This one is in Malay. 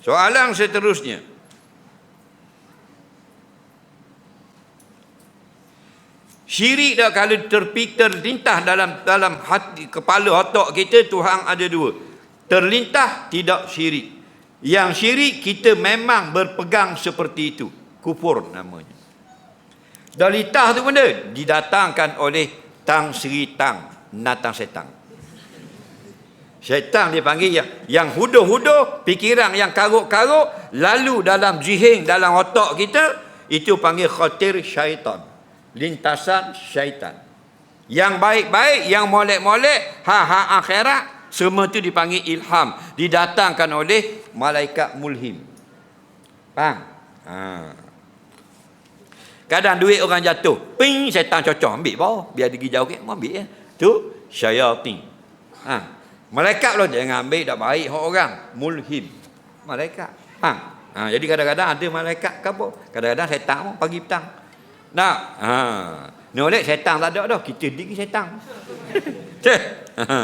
Soalan seterusnya. Syirik dah kalau terpik terlintah dalam dalam hati kepala otak kita Tuhan ada dua. Terlintah tidak syirik. Yang syirik kita memang berpegang seperti itu. Kufur namanya. Dalintah tu benda didatangkan oleh Tang Sri Tang, Natang Setang. Syaitan dia panggil yang, yang huduh-huduh, fikiran yang karuk-karuk, lalu dalam jihing, dalam otak kita, itu panggil khatir syaitan. Lintasan syaitan. Yang baik-baik, yang molek-molek, ha-ha akhirat, semua itu dipanggil ilham. Didatangkan oleh malaikat mulhim. Faham? Ha. Kadang duit orang jatuh, ping syaitan cocok ambil bawah, biar pergi jauh ambil ya. Tu syaitan. Ha. Malaikat pula jangan ambil tak baik hak orang. Mulhim. Malaikat. Ha. ha. jadi kadang-kadang ada malaikat ke apa? Kadang-kadang syaitan pun pagi petang. Nak. Ha. Nolek syaitan tak ada dah. Kita diri syaitan. Cek. Ha.